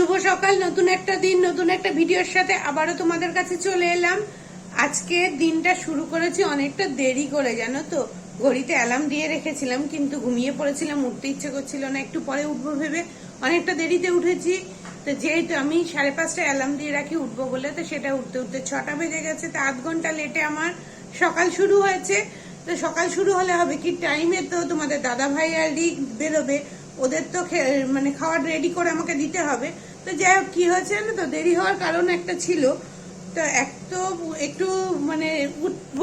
শুভ সকাল, নতুন একটা দিন, নতুন একটা ভিডিওর সাথে আবারও তোমাদের কাছে চলে এলাম। আজকে দিনটা শুরু করেছি অনেকটা দেরি করে, জানো তো? ঘড়িতে অ্যালার্ম দিয়ে রেখেছিলাম, কিন্তু ঘুমিয়ে পড়েছিলাম, উঠতে ইচ্ছে করছিল না, একটু পরে উঠবো ভেবে অনেকটা দেরিতে উঠেছি। তো যেহেতু আমি সাড়ে পাঁচটা অ্যালার্ম দিয়ে রাখি উঠবো বলে, তো সেটা উঠতে উঠতে ছটা বেজে গেছে, তো আধ ঘণ্টা লেটে আমার সকাল শুরু হয়েছে। তো সকাল শুরু হলে হবে কি টাইমে তো তোমাদের দাদা ভাই আর রিক বেরোবে, ওদের তো মানে খাবার রেডি করে আমাকে দিতে হবে। তো যাই হোক, কি হয়েছে না তো? দেরি হওয়ার কারণ একটা ছিল। তো এক তো একটু মানে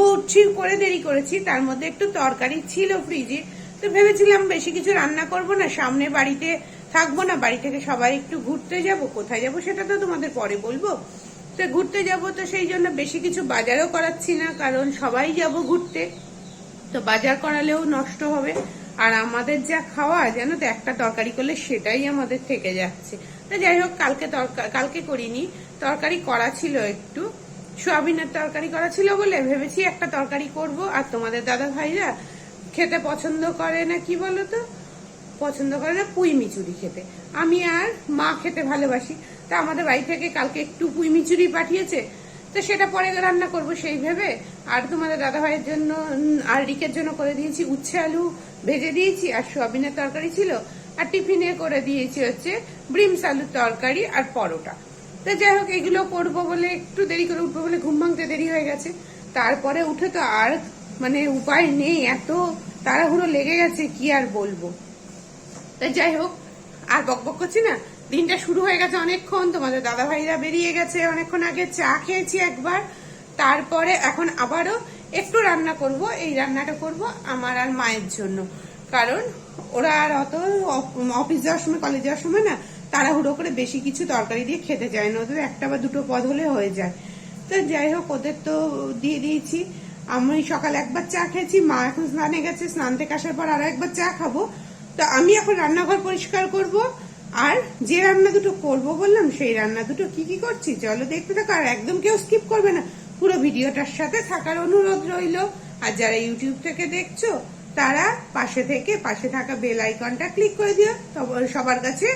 উঠছি করে দেরি করেছি, তার মধ্যে একটু তরকারি ছিল ফ্রিজে তো ভেবেছিলাম বেশি কিছু রান্না করব না, সামনে বাড়িতে থাকব না, বাড়ি থেকে সবাই একটু ঘুরতে যাব। কোথায় যাব সেটা তো তোমাদের পরে বলব। তো ঘুরতে যাব তো সেই জন্য বেশি কিছু বাজারও করাচ্ছি না, কারণ সবাই যাব ঘুরতে। তো বাজার করালেও নষ্ট হবে। আর আমাদের যা খাওয়া, জানো তো, একটা তরকারি করলে সেটাই আমাদের থেকে যাচ্ছে। তো যাই হোক, কালকে কালকে করিনি। তরকারি করা ছিল একটু। সোয়াবিনের তরকারি করা ছিল বলে ভেবেছি একটা তরকারি করব। আর তোমাদের দাদা ভাইরা খেতে পছন্দ করে না, কি বলো তো পছন্দ করে না পুঁই মিচুরি খেতে। আমি আর মা খেতে ভালোবাসি। তা আমাদের বাড়ি থেকে কালকে একটু পুঁই মিচুরি পাঠিয়েছে। তো সেটা পরে রান্না করব সেই ভেবে আর তোমাদের দাদা ভাইয়ের জন্য আর রিকের জন্য করে দিয়েছি উচ্ছে আলু ভেজে দিয়েছি আর সোয়াবিনের তরকারি ছিল। আর টিফিনে করে দিয়েছি হচ্ছে ব্রিমস আলুর তরকারি আর পরোটা। তো যাই হোক, এগুলো করব বলে একটু দেরি করে উঠবো বলে ঘুম ভাঙতে দেরি হয়ে গেছে। তারপরে উঠে তো আর মানে উপায় নেই, এত তাড়াহুড়ো লেগে গেছে, কি আর বলব। তাই যাই হোক, আর বক বক করছি না? দিনটা শুরু হয়ে গেছে অনেকক্ষণ, তোমাদের দাদা ভাইরা বেরিয়ে গেছে অনেকক্ষণ আগে চা খেয়েছি একবার। তারপরে এখন আবারও একটু রান্না করব, এই রান্নাটা করব আমার আর মায়ের জন্য। কারণ ওরা আর অত অফ- অফিস যাওয়ার সময় কলেজ যাওয়ার সময় না, তাড়াহুড়ো করে বেশি কিছু তরকারি দিয়ে খেতে চায় না, ওদের একটা বা দুটো পদ হলে হয়ে যায়। তো যাই হোক, ওদের তো দিয়ে দিয়েছি। আমি সকালে একবার চা খেয়েছি, মা এখন স্নানে গেছে, স্নান থেকে আসার পর আরও একবার চা খাব। তো আমি এখন রান্নাঘর পরিষ্কার করব। আর যে রান্না দুটো করব বললাম, সেই রান্না দুটো কি কি করছি? চলো দেখতে থাকো, আর একদম কেউ স্কিপ করবে না। পুরো ভিডিওটার সাথে থাকার অনুরোধ রইল। আর যারা ইউটিউব থেকে দেখছ, তারা পাশে থেকে পাশে থাকা বেল আইকনটা ক্লিক করে দিও। সবার কাছে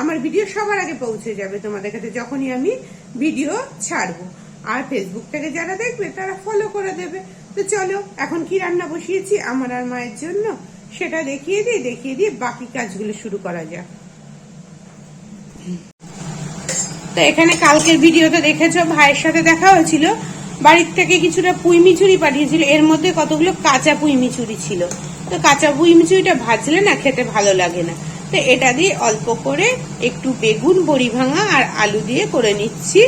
আমার ভিডিও সবার আগে পৌঁছে যাবে তোমাদের কাছে যখনই আমি ভিডিও ছাড়বো। আর ফেসবুক থেকে যারা দেখবে, তারা ফলো করে দেবে। তো চলো, এখন কি রান্না বসিয়েছি? আমার আর মায়ের জন্য সেটা দেখিয়ে দিই, দেখিয়ে দিয়ে বাকি কাজগুলো শুরু করা যাক। তো এখানে কালকের ভিডিওতে দেখেছ, ভাইয়ের সাথে দেখা হয়েছিল। বাড়ির থেকে কিছুটা পুঁই মিচুরি পাঠিয়েছিল। এর মধ্যে কতগুলো কাঁচা পুঁই মিচুরি ছিল। তো কাঁচা পুঁই মিচুরিটা ভাজলে না খেতে ভালো লাগে না। তো এটা দিয়ে অল্প করে একটু বেগুন, বড়ি ভাঙা আর আলু দিয়ে করে নিচ্ছি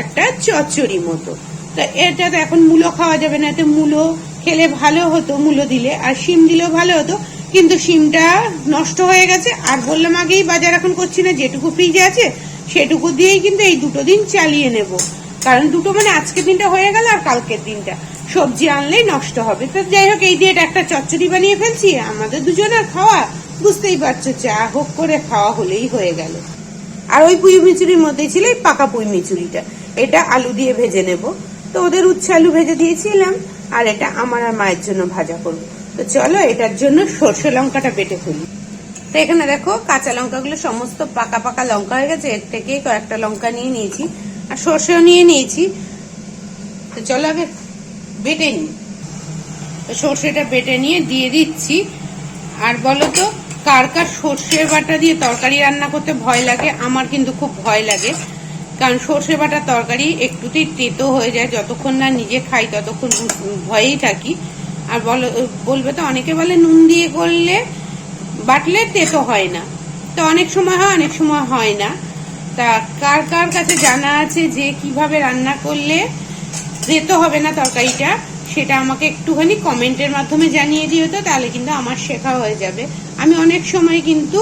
একটা চচ্চড়ি মতো। তো এটা তো এখন মূলো খাওয়া যাবে না। তো মূলো খেলে ভালো হতো, মূলো দিলে। আর শিম দিলেও ভালো হতো। কিন্তু সিমটা নষ্ট হয়ে গেছে। আর বললাম আগেই বাজার এখন করছি না, যেটুকু ফ্রিজে আছে, সেটুকু দিয়েই কিন্তু এই দুটো দিন চালিয়ে নেব। কারণ দুটো মানে আজকের দিনটা হয়ে গেল আর কালকের দিনটা। সবজি আনলেই নষ্ট হবে। তো যাই হোক, এই দিয়ে একটা চচ্চড়ি বানিয়ে ফেলছি। আমাদের দুজনের খাওয়া বুঝতেই পারছ চা হোক করে খাওয়া হলেই হয়ে গেল। আর ওই পুঁই মিচুরির মধ্যেই ছিল এই পাকা পুঁই মিচুরিটা এটা আলু দিয়ে ভেজে নেব। তো ওদের উচ্ছে আলু ভেজে দিয়েছিলাম। আর এটা আমার আর মায়ের জন্য ভাজা করব। তো চলো, এটার জন্য সর্ষে লঙ্কাটা বেটে ফেলি। তো এখানে দেখো, কাঁচা লঙ্কাগুলো সমস্ত পাকা পাকা লঙ্কা হয়ে গেছে, এর থেকে কয়েকটা লঙ্কা নিয়ে নিয়েছি, আর সর্ষেও নিয়ে নিয়েছি। তো চলো আগে বেটে নিই। তো সর্ষেটা বেটে নিয়ে দিয়ে দিচ্ছি। আর বলো তো, কার কার সর্ষের বাটা দিয়ে তরকারি রান্না করতে ভয় লাগে? আমার কিন্তু খুব ভয় লাগে। কারণ সর্ষে বাটা তরকারি একটুতেই তেতো হয়ে যায়, যতক্ষণ না নিজে খাই ততক্ষণ ভয়েই থাকি। আর বলো, বলবে তো, অনেকে বলে নুন দিয়ে করলে বাটলে তেতো হয় না। তো অনেক সময় হয়, অনেক সময় হয় না। তা কার কার কাছে জানা আছে যে কীভাবে রান্না করলে তেতো হবে না তরকারিটা? সেটা আমাকে একটুখানি কমেন্টের মাধ্যমে জানিয়ে দিও তো, তাহলে কিন্তু আমার শেখা হয়ে যাবে। আমি অনেক সময় কিন্তু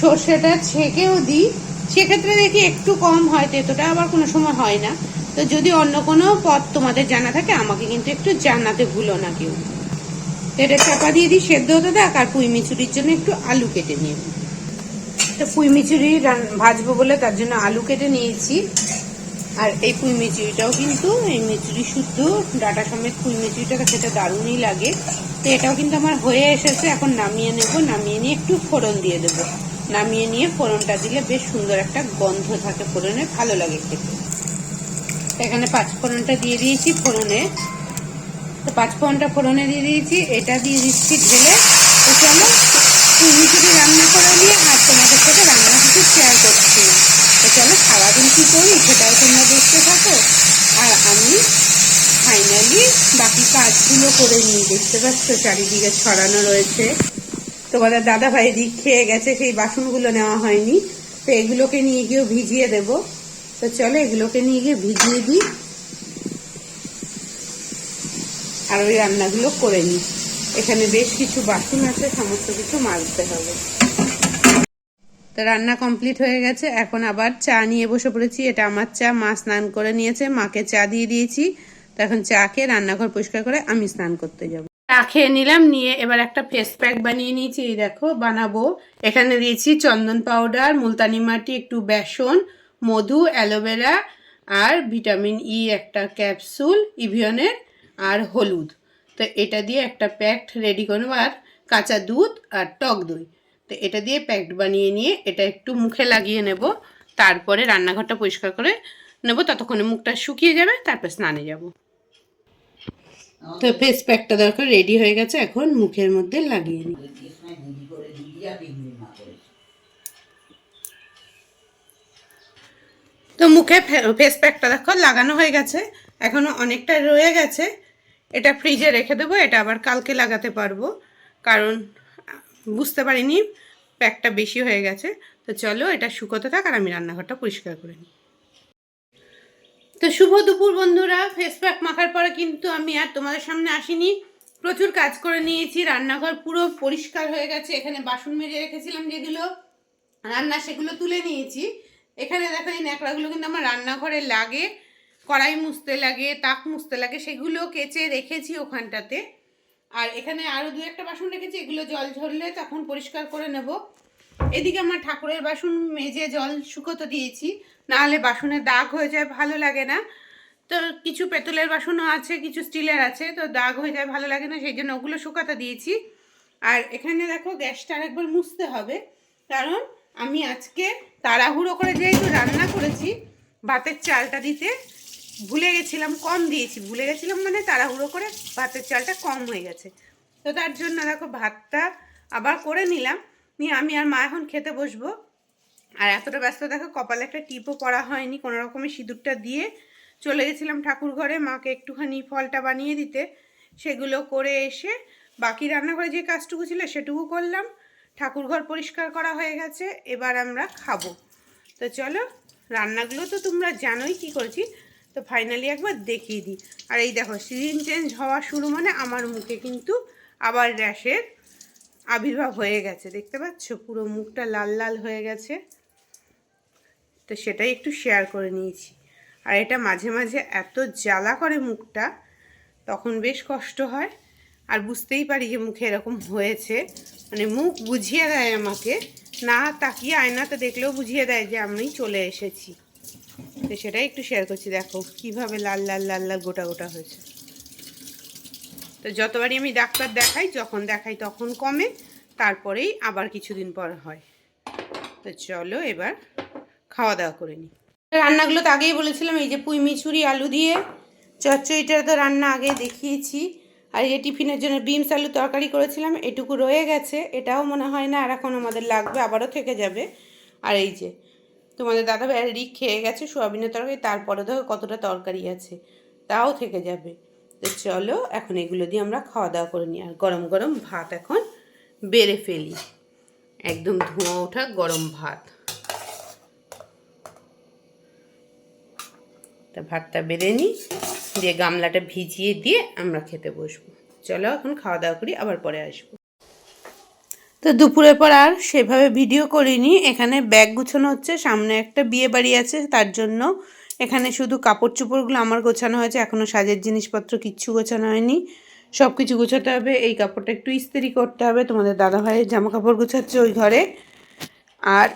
সর্ষেটা ছেঁকেও দিই। সেক্ষেত্রে দেখি একটু কম হয় তেতোটা, আবার কোনো সময় হয় না। তো যদি অন্য কোনো পথ তোমাদের জানা থাকে, আমাকে কিন্তু একটু জানাতে ভুলো না কেউ। তো এটা চাপা দিয়ে দিই, সেদ্ধ হতে থাক, আর পুঁই মিচুরির জন্য একটু আলু কেটে নিয়ে তো পুঁই মিচুরি রান- ভাজবো বলে তার জন্য আলু কেটে নিয়েছি। আর এই পুঁই মিচুরিটাও কিন্তু, এই মিচুরি শুদ্ধ, ডাটা সমেত পুঁই মিচুরিটা খেতে দারুণই লাগে। তো এটাও কিন্তু আমার হয়ে এসেছে, এখন নামিয়ে নেব, নামিয়ে নিয়ে একটু ফোড়ন দিয়ে দেবো। নামিয়ে নিয়ে ফোড়নটা দিলে বেশ সুন্দর একটা গন্ধ থাকে ফোড়নে, ভালো লাগে খেতে। এখানে পাঁচ ফোড়নটা দিয়ে দিয়েছি ফোড়নে। তো পাঁচ ফোড়নটা ফোড়নে দিয়ে দিয়েছি, এটা দিয়ে দিচ্ছি ঢেলে। তো চলো মিচুরি রান্না করে নিয়ে আর তোমাদের সাথে রান্না কিছু শেয়ার করছি। না তো চলো, সারাদিন কী করি সেটাও তোমরা দেখতে থাকো। আর আমি ফাইনালি বাকি কাজগুলো করে নিয়ে দেখতে পাচ্ছ চারিদিকে ছড়ানো রয়েছে। তোমাদের দাদা ভাই দিক খেয়ে গেছে, সেই বাসনগুলো নেওয়া হয়নি। তো এগুলোকে নিয়ে গিয়েও ভিজিয়ে দেব। তো চলো এগুলোকে নিয়ে গিয়ে ভিজিয়ে দিই। আর ওই রান্নাগুলো করে নিই। এখানে বেশ কিছু বাসন আছে, সমস্ত কিছু মাজতে হবে। তো রান্না কমপ্লিট হয়ে গেছে। এখন আবার চা নিয়ে বসে পড়েছি। এটা আমার চা, মা স্নান করে নিয়েছে, মাকে চা দিয়ে দিয়েছি। তো এখন চা খেয়ে রান্নাঘর পরিষ্কার করে আমি স্নান করতে যাব। চা খেয়ে নিলাম, নিয়ে এবার একটা ফেস প্যাক বানিয়ে নিয়েছি। এই দেখো, বানাবো। এখানে দিয়েছি চন্দন পাউডার মুলতানি মাটি, একটু বেসন মধু, অ্যালোভেরা আর ভিটামিন ই একটা ক্যাপসুল, ইভিয়নের আর হলুদ। তো এটা দিয়ে একটা প্যাকড রেডি করব আর কাঁচা দুধ আর টক দই। তো এটা দিয়ে প্যাকড বানিয়ে নিয়ে এটা একটু মুখে লাগিয়ে নেব। তারপরে রান্নাঘরটা পরিষ্কার করে নেব। ততক্ষণে মুখটা শুকিয়ে যাবে, তারপর স্নানে যাব। তো ফেস প্যাকটা দরকার রেডি হয়ে গেছে। এখন মুখের মধ্যে লাগিয়ে নিই। তো মুখে ফেস প্যাকটা দেখো, লাগানো হয়ে গেছে। এখনও অনেকটা রয়ে গেছে। এটা ফ্রিজে রেখে দেবো, এটা আবার কালকে লাগাতে পারব। কারণ, বুঝতে পারিনি প্যাকটা বেশি হয়ে গেছে। তো চলো, এটা শুকোতে থাক আর আমি রান্নাঘরটা পরিষ্কার করে নিই। তো শুভ দুপুর বন্ধুরা। ফেস প্যাক মাখার পরে কিন্তু আমি আর তোমাদের সামনে আসিনি। প্রচুর কাজ করে নিয়েছি। রান্নাঘর পুরো পরিষ্কার হয়ে গেছে। এখানে বাসন মেজে রেখেছিলাম যেগুলো। রান্না সেগুলো তুলে নিয়েছি। এখানে দেখো এই ন্যাকড়াগুলো কিন্তু আমার রান্নাঘরে লাগে, কড়াই মুছতে লাগে, তাক মুছতে লাগে, সেগুলো কেচে রেখেছি ওখানটাতে। আর এখানে আরও দু একটা বাসন রেখেছি, এগুলো জল ঝরলে তখন পরিষ্কার করে নেব। এদিকে আমার ঠাকুরের বাসন মেজে জল শুকোতে দিয়েছি, নাহলে বাসনে দাগ হয়ে যায়, ভালো লাগে না। তো কিছু পেতলের বাসনও আছে, কিছু স্টিলের আছে, তো দাগ হয়ে যায়, ভালো লাগে না, সেই জন্য ওগুলো শুকাতে দিয়েছি। আর এখানে দেখো গ্যাসটা আরেকবার মুছতে হবে, কারণ আমি আজকে তাড়াহুড়ো করে যেহেতু রান্না করেছি, ভাতের চালটা দিতে ভুলে গেছিলাম, কম দিয়েছি। ভুলে গেছিলাম মানে তাড়াহুড়ো করে ভাতের চালটা কম হয়ে গেছে। তো তার জন্য দেখো ভাতটা আবার করে নিলাম। নিয়ে আমি আর মা এখন খেতে বসবো। আর এতটা ব্যস্ত দেখো, কপালে একটা টিপও পড়া হয়নি, কোনো রকমের সিঁদুরটা দিয়ে চলে গেছিলাম ঠাকুর ঘরে মাকে একটুখানি ফলটা বানিয়ে দিতে। সেগুলো করে এসে বাকি রান্নাঘরে যে কাজটুকু ছিল সেটুকু করলাম। ঠাকুর ঘর পরিষ্কার করা হয়ে গেছে, এবার আমরা খাব। তো চলো, রান্নাগুলো তো তোমরা জানোই কি করেছি, তো ফাইনালি একবার দেখিয়ে দিই। আর এই দেখো সিজন চেঞ্জ হওয়া শুরু মানে আমার মুখে কিন্তু আবার র্যাশের আবির্ভাব হয়ে গেছে, দেখতে পাচ্ছ? পুরো মুখটা লাল লাল হয়ে গেছে। তো সেটাই একটু শেয়ার করে নিয়েছি। আর এটা মাঝে মাঝে এত জ্বালা করে মুখটা, তখন বেশ কষ্ট হয়। আর বুঝতেই পারি যে মুখে এরকম হয়েছে। মানে মুখ বুঝিয়ে দেয় আমাকে। না তাকিয়ে আয়নাতে দেখলেও বুঝিয়ে দেয় যে আমি চলে এসেছি। তো সেটাই একটু শেয়ার করছি। দেখো কীভাবে লাল লাল লাল লাল গোটা গোটা হয়েছে। তো যতবারই আমি ডাক্তার দেখাই, যখন দেখাই তখন কমে, তারপরেই আবার কিছুদিন পর হয়। তো চলো এবার খাওয়া দাওয়া করে নিই। রান্নাগুলো তো আগেই বলেছিলাম, এই যে পুঁই মিচুরি, আলু দিয়ে চচ্চড়িটা তো রান্না আগে দেখিয়েছি। আর এই টিফিনের জন্য বিমস আলু তরকারি করেছিলাম, এটুকু রয়ে গেছে। এটাও মনে হয় না আর এখন আমাদের লাগবে, আবারও থেকে যাবে। আর এই যে, তোমাদের দাদা ভাই রিক খেয়ে গেছে সোয়াবিনের তরকারি, তারপরে দেখো কতটা তরকারি আছে, তাও থেকে যাবে। তো চলো, এখন এগুলো দিয়ে আমরা খাওয়া দাওয়া করে নিই। আর গরম গরম ভাত এখন বেড়ে ফেলি। একদম ধোঁয়া ওঠা গরম ভাত। তা ভাতটা বেড়ে নিই। দিয়ে গামলাটা ভিজিয়ে দিয়ে আমরা খেতে বসবো। চলো এখন খাওয়া দাওয়া করি, আবার পরে আসব। তো দুপুরের পর আর সেভাবে ভিডিও করিনি। এখানে ব্যাগ গুছানো হচ্ছে, সামনে একটা বিয়ে বাড়ি আছে, তার জন্য এখানে শুধু কাপড় চোপড়গুলো আমার গোছানো হয়েছে এখনও সাজের জিনিসপত্র কিচ্ছু গোছানো হয়নি। সব কিছু গোছাতে হবে, এই কাপড়টা একটু ইস্ত্রি করতে হবে। তোমাদের দাদা ভাইয়ের জামা কাপড় গোছাচ্ছে ওই ঘরে। আর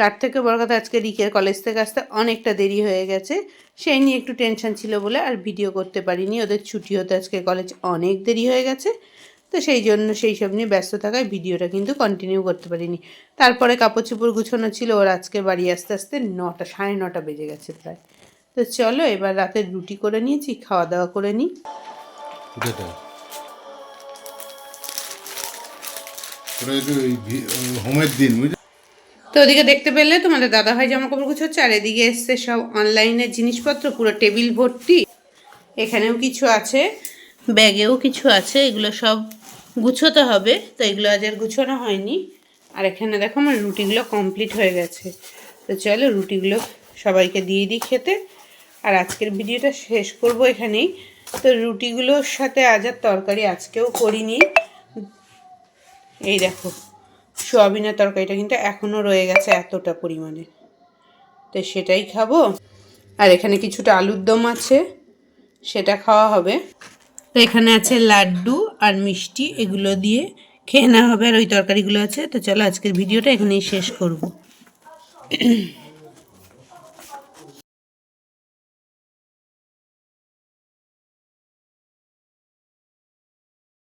তার থেকে বড় কথা আজকে রিকের কলেজ থেকে আসতে অনেকটা দেরি হয়ে গেছে। সেই নিয়ে একটু টেনশন ছিল বলে আর ভিডিও করতে পারিনি। ওদের ছুটি হতে আজকে কলেজ অনেক দেরি হয়ে গেছে। তো সেই জন্য সেই সব নিয়ে ব্যস্ত থাকায় ভিডিওটা কিন্তু কন্টিনিউ করতে পারিনি। তারপরে কাপড় চোপড় গুছানো ছিল। ওর আজকে বাড়ি আসতে আসতে নটা, সাড়ে নটা বেজে গেছে প্রায়। তো চলো এবার রাতের রুটি করে নিয়েছি, খাওয়া দাওয়া করে নিই। হোমের দিন ওদিকে দেখতে পেলে তোমাদের দাদাভাই জামা কাপড় গুছোচ্ছে, আর এদিকে এসছে সব অনলাইনের জিনিসপত্র, পুরো টেবিল ভর্তি। এখানেও কিছু আছে, ব্যাগেও কিছু আছে, এগুলো সব গুছোতে হবে, তো এগুলো আজ আর গুছোনো হয়নি। আর এখানে দেখো আমার রুটিগুলো কমপ্লিট হয়ে গেছে। তো চলো রুটিগুলো সবাইকে দিয়ে দিই খেতে। আর আজকের ভিডিওটা শেষ করব এখানেই। তো রুটিগুলোর সাথে আজ আর তরকারি আজকেও করিনি। এই দেখো। সোয়াবিনের তরকারিটা কিন্তু এখনও রয়ে গেছে এতটা পরিমাণে। তো সেটাই খাব। আর এখানে কিছুটা আলুর দম আছে, সেটা খাওয়া হবে। তো এখানে আছে লাড্ডু আর মিষ্টি, এগুলো দিয়ে খেয়ে নেওয়া হবে। আর ওই তরকারিগুলো আছে। তো চলো আজকের ভিডিওটা এখানেই শেষ করব।